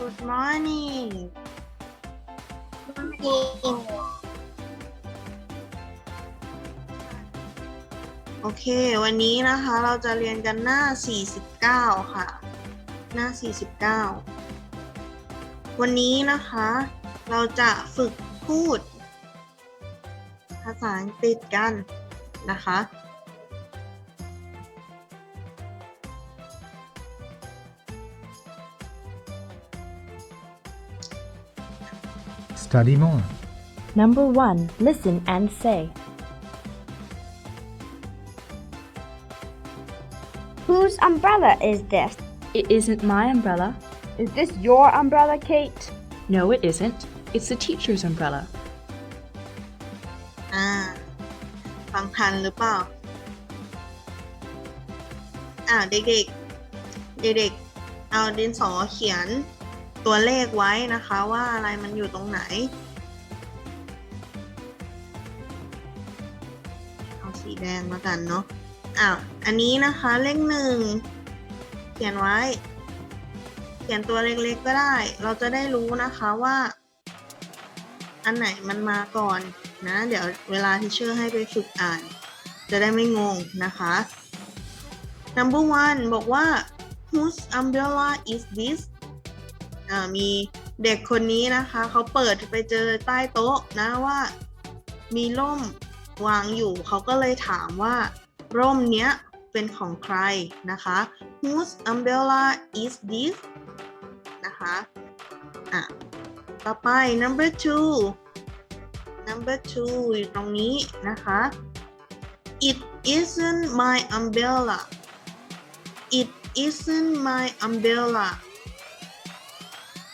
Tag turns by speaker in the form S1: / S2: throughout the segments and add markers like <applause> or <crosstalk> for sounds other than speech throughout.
S1: Good morning โอเค วันนี้นะคะเราจะเรียนกันหน้า 49 ค่ะ หน้า 49 วันนี้นะคะ เราจะฝึกพูด ภาษาอังกฤษกันนะคะ
S2: Study more.
S3: Number 1. Listen and say.
S4: Whose umbrella is this?
S3: It isn't my umbrella.
S4: Is this your umbrella, Kate?
S3: No, it isn't. It's the teacher's umbrella.
S1: อ่า ฟังทันหรือเปล่า อ่าเด็กๆ เด็กๆ เอาดินสอเขียน ตัวเลขไว้นะคะว่าอะไรมันอยู่ตรงไหน เอาสีแดงมากันเนาะอ้าวอันนี้นะคะเลขหนึ่งเขียนไว้ เขียนตัวเล็กๆก็ได้ เราจะได้รู้นะคะว่า อันไหนมันมาก่อนนะ เดี๋ยวเวลาที่เชื่อให้ไปฝึกอ่าน จะได้ไม่งงนะคะ number one บอกว่า whose umbrella is this มีเด็กคนนี้นะคะเขาเปิดไปเจอใต้โต๊ะนะว่า มีร่มวางอยู่เขาก็เลยถามว่า ร่มเนี้ยเป็นของใครนะคะ whose umbrella is this นะคะอะต่อไป number two number two อยู่ตรงนี้นะคะ it isn't my umbrella it isn't my umbrella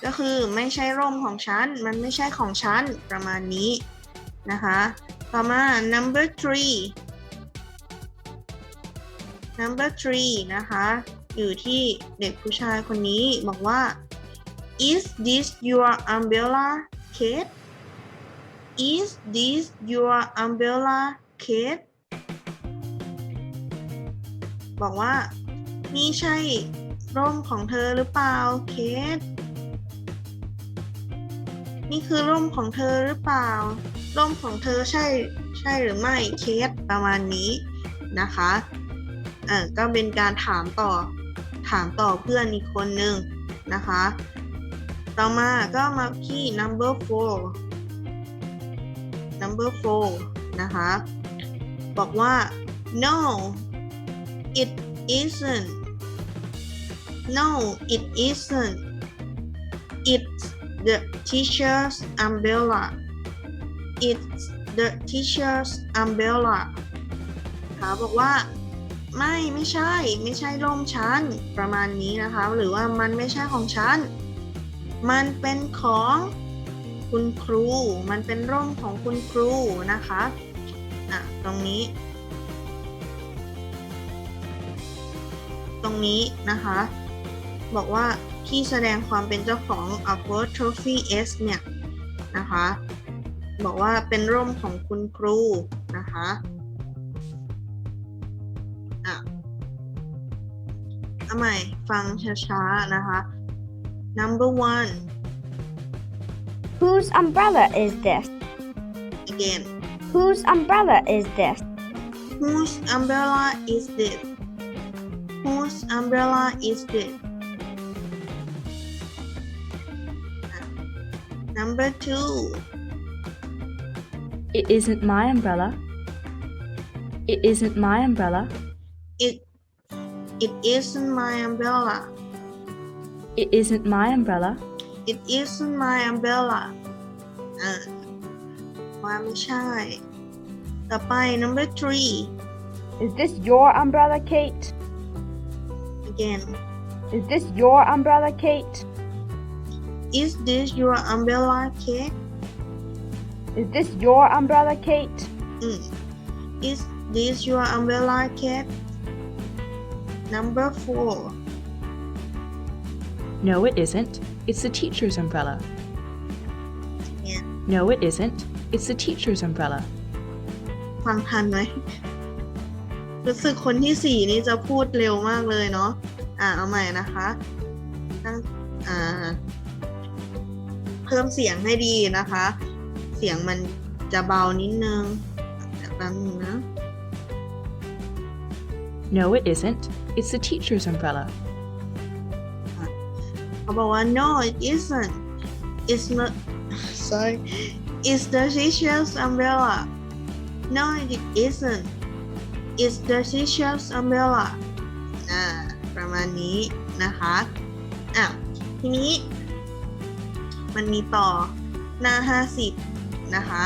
S1: ก็คือไม่ใช่ร่มของฉัน มันไม่ใช่ของฉัน ประมาณนี้นะคะ ต่อมา number three number three นะคะ อยู่ที่เด็กผู้ชายคนนี้บอกว่า Is this your umbrella, Kate? Is this your umbrella, Kate? บอกว่า นี่ใช่ร่มของเธอหรือเปล่าเคท นี่คือร่มของเธอหรือเปล่า ร่มของเธอใช่ใช่หรือไม่เคทประมาณนี้นะคะเออก็เป็นการถามต่อถามต่อเพื่อนอีกคนนึงนะคะ ต่อมาก็มาที่ number four number four นะคะ บอกว่า no it isn't no it isn't it's the teacher's umbrella it's the teacher's umbrella เขาบอกว่าไม่ไม่ใช่ไม่ใช่ร่มฉันประมาณนี้นะคะ หรือว่ามันไม่ใช่ของฉัน มันเป็นของคุณครู มันเป็นร่มของคุณครูนะคะอะตรงนี้ ตรงนี้นะคะ บอกว่า ที่แสดงความเป็นเจ้าของ apostrophe s เนี่ยนะคะ บอกว่าเป็นร่มของคุณครูนะคะอะเอาใหม่ฟังช้าๆนะคะ number one
S4: Whose umbrella is this?
S1: again
S4: Whose umbrella is this?
S1: whose umbrella is this whose umbrella is this number two
S3: It isn't my umbrella. It isn't my umbrella.
S1: it it isn't my umbrella
S3: It isn't my umbrella.
S1: it isn't my umbrella อ่าว่าไม่ใช่ ต่อไป number three
S4: Is this your umbrella, Kate?
S1: again
S4: Is this your umbrella, Kate?
S1: is this your umbrella cake
S4: Is this your umbrella, Kate?
S1: อืม is this your umbrella cake number four
S3: No, it isn't. It's the teacher's umbrella.
S1: Yeah.
S3: No, it isn't. It's the teacher's umbrella.
S1: ฟังทันไหม รู้สึกคนที่สี่นี่จะพูดเร็วมากเลยเนาะ อ่า เอาใหม่นะคะ <laughs> เพิ่มเสียงให้ดีนะคะ เสียงมันจะเบานิดนึงเดี๋ยวแป๊บนึงนะ
S3: No, it isn't. It's the teacher's umbrella.
S1: เขาบอกว่า no it isn't it's not sorry it's the teacher's umbrella no it isn't it's the teacher's umbrella อ่าประมาณนี้นะคะอะทีนี้ มันมีต่อหน้า 50 นะคะ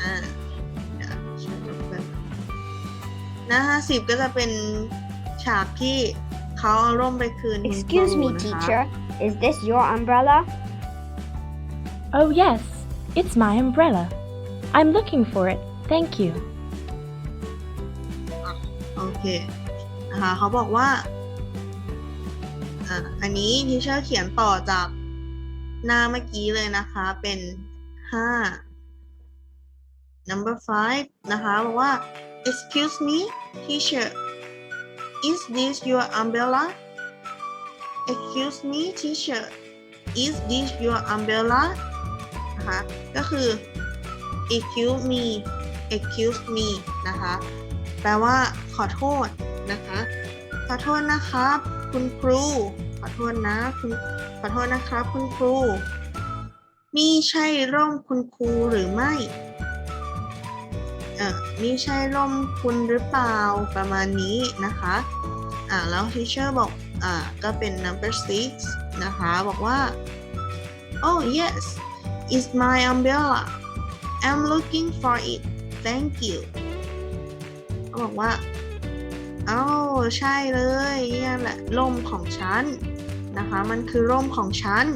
S1: อ่าเดี๋ยวช่วยดูเพิ่มหน้า 50 ก็จะเป็นฉากที่เขาเอาร่มไปคืนคุณครู
S4: Excuse me,
S1: นะคะ
S4: teacher. Is this your umbrella?
S3: Oh, yes. It's my umbrella. I'm looking for it. Thank you.
S1: โอเคนะคะเขาบอกว่า อ่าอันนี้ทีเชอร์เขียนต่อจากหน้าเมื่อกี้เลยนะคะ เป็นห้า number five นะคะบอกว่า excuse me teacher is this your umbrella excuse me teacher is this your umbrella นะคะ ก็คือ excuse me excuse me นะคะ แปลว่าขอโทษนะคะ ขอโทษนะครับ คุณครู ขอโทษนะคุณขอโทษนะครับ คุณครู นี่ใช่ร่มคุณครูหรือไม่ เออนี่ใช่ร่มคุณหรือเปล่าประมาณนี้นะคะ อ่าแล้วทีเชอร์บอก อ่า ก็เป็น number six นะคะ บอกว่า oh yes it's my umbrella I'm looking for it thank you เขาบอกว่า อ้าใช่เลยเนี่ยแหละร่มของฉันนะคะ มันคือร่มของฉัน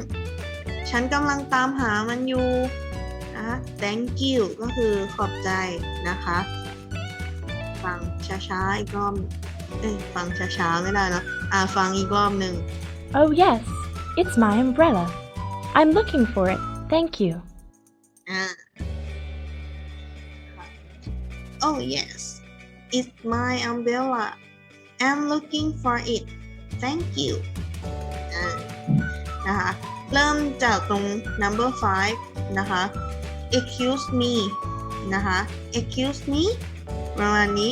S1: ฉันกำลังตามหามันอยู่นะคะ thank you ก็คือขอบใจนะคะ ฟังช้าๆอีกรอบเอ้ยฟังช้าๆไม่ได้เนอะอ่าฟังอีกรอบหนึ่ง
S3: Oh, yes. It's my umbrella. I'm looking for it. Thank you.
S1: อ่า Oh yes it's my umbrella I'm looking for it thank you นะคะ เริ่มจากตรง number five นะคะ excuse me นะคะ excuse me ประมาณนี้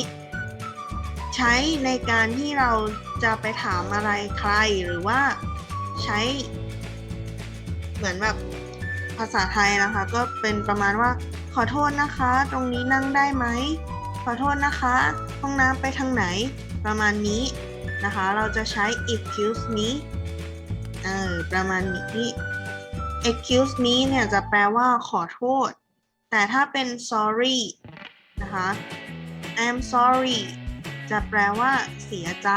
S1: ใช้ในการที่เราจะไปถามอะไรใครหรือว่าใช้ เหมือนแบบภาษาไทยนะคะ ก็เป็นประมาณว่าขอโทษนะคะ ตรงนี้นั่งได้ไหม ขอโทษนะคะ ห้องน้ำไปทางไหน ประมาณนี้นะคะ เราจะใช้ excuse me เออประมาณนี้ excuse me เนี่ยจะแปลว่าขอโทษ แต่ถ้าเป็น sorry นะคะ I'm sorry จะแปลว่าเสียใจ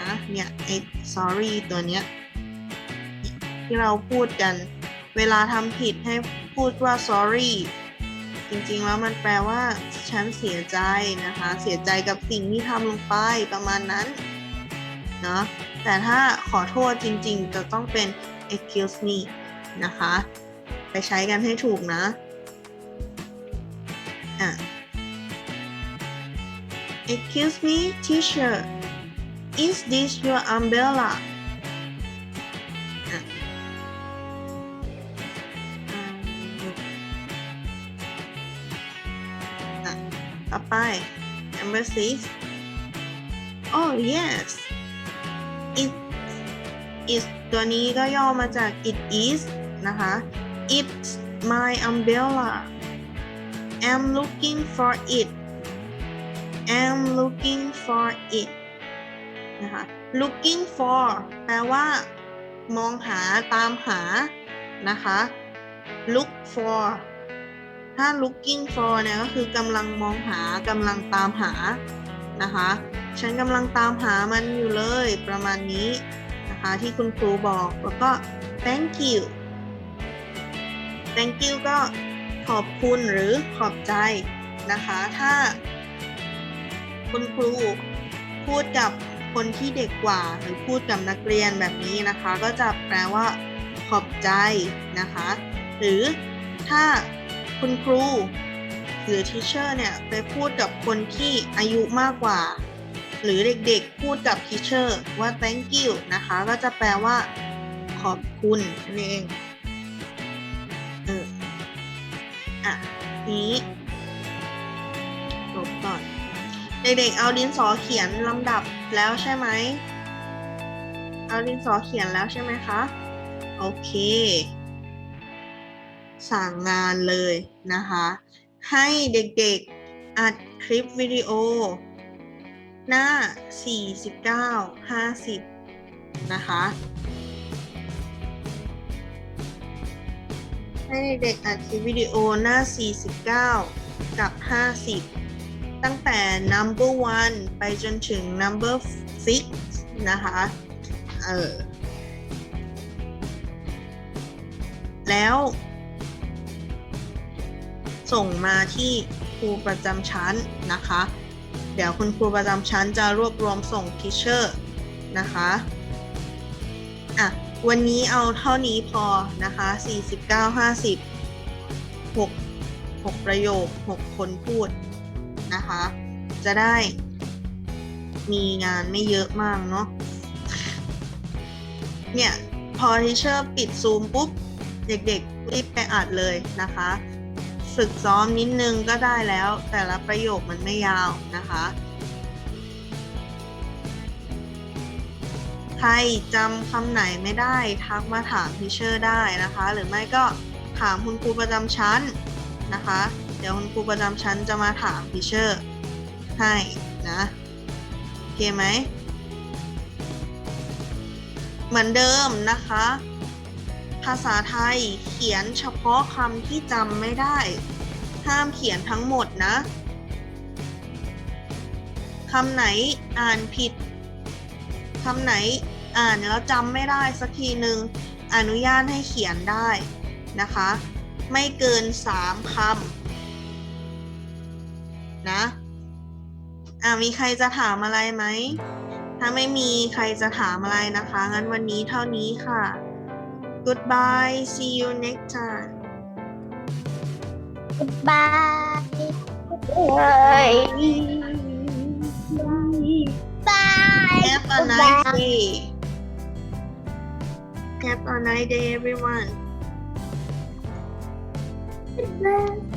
S1: นะเนี่ยไอ้ sorry ตัวเนี้ยที่เราพูดกัน เวลาทำผิดให้พูดว่า sorry จริงๆแล้วมันแปลว่า ฉันเสียใจนะคะ เสียใจกับสิ่งที่ทำลงไปประมาณนั้นเนาะแต่ถ้าขอโทษจริงๆ จะต้องเป็น excuse me นะคะ ไปใช้กันให้ถูกนะ อะ excuse me teacher is this your umbrella ต่อไป number six oh yes it is ตัวนี้ก็ย่อมาจาก it is นะคะ it's my umbrella I'm looking for it I'm looking for it นะคะ looking for แปลว่า มองหาตามหา นะคะ look for ถ้า looking for เนี่ยก็คือกำลังมองหากำลังตามหานะคะ ฉันกำลังตามหามันอยู่เลยประมาณนี้นะคะที่คุณครูบอกแล้วก็ thank you thank you ก็ขอบคุณหรือขอบใจนะคะ ถ้า คุณครูพูดกับคนที่เด็กกว่าหรือพูดกับนักเรียนแบบนี้นะคะ ก็จะแปลว่า ขอบใจนะคะ หรือถ้า คุณครู หรือทีเชอร์เนี่ยไปพูดกับคนที่อายุมากกว่า หรือเด็กๆพูดกับทีเชอร์ว่า thank you นะคะ ก็จะแปลว่าขขอบคุณนั่นเองเอออะนี้ลบก่อน เด็กๆ เอาดินสอเขียนลำดับแล้วใช่ไหม เอาดินสอเขียนแล้วใช่ไหมคะ โอเค สั่งงานเลยนะคะ ให้เด็กๆอัดคลิปวิดีโอ หน้า 49 50 นะคะ ให้เด็กอัดคลิปวิดีโอหน้า 49 กับ 50 ตั้งแต่ number one ไปจนถึง number six นะคะ เออแล้ว ส่งมาที่ครูประจำชั้นนะคะ เดี๋ยวคุณครูประจำชั้นจะรวบรวมส่งทิเชอร์นะคะอะวันนี้เอาเท่านี้พอนะคะ 49 50 6 6 ประโยค 6 คนพูดนะคะ จะได้มีงานไม่เยอะมากเนาะเนี่ยพอทิเชอร์ปิดซูมปุ๊บ เด็กๆรีบไปอัดเลยนะคะ ฝึกซ้อมนิดนึงก็ได้แล้ว แต่ละประโยคมันไม่ยาวนะคะใครจำคำไหนไม่ได้ทักมาถามทีเชอร์ได้นะคะ หรือไม่ก็ถามคุณครูประจำชั้นนะคะ เดี๋ยวคุณครูประจำชั้นจะมาถามทีเชอร์ให้นะโอเคไหมเหมือนเดิมนะคะ ภาษาไทยเขียนเฉพาะคำที่จำไม่ได้ ห้ามเขียนทั้งหมดนะคำไหนอ่านผิดคำไหนอ่านแล้วจำไม่ได้สักทีหนึ่งอนุญาตให้เขียนได้นะคะ ไม่เกินสามคำนะอ่ามีใครจะถามอะไรไหม ถ้าไม่มีใครจะถามอะไรนะคะ งั้นวันนี้เท่านี้ค่ะ Goodbye see you next time
S2: Bye. Bye.
S1: Have a nice day Have a nice day everyone
S2: Bye.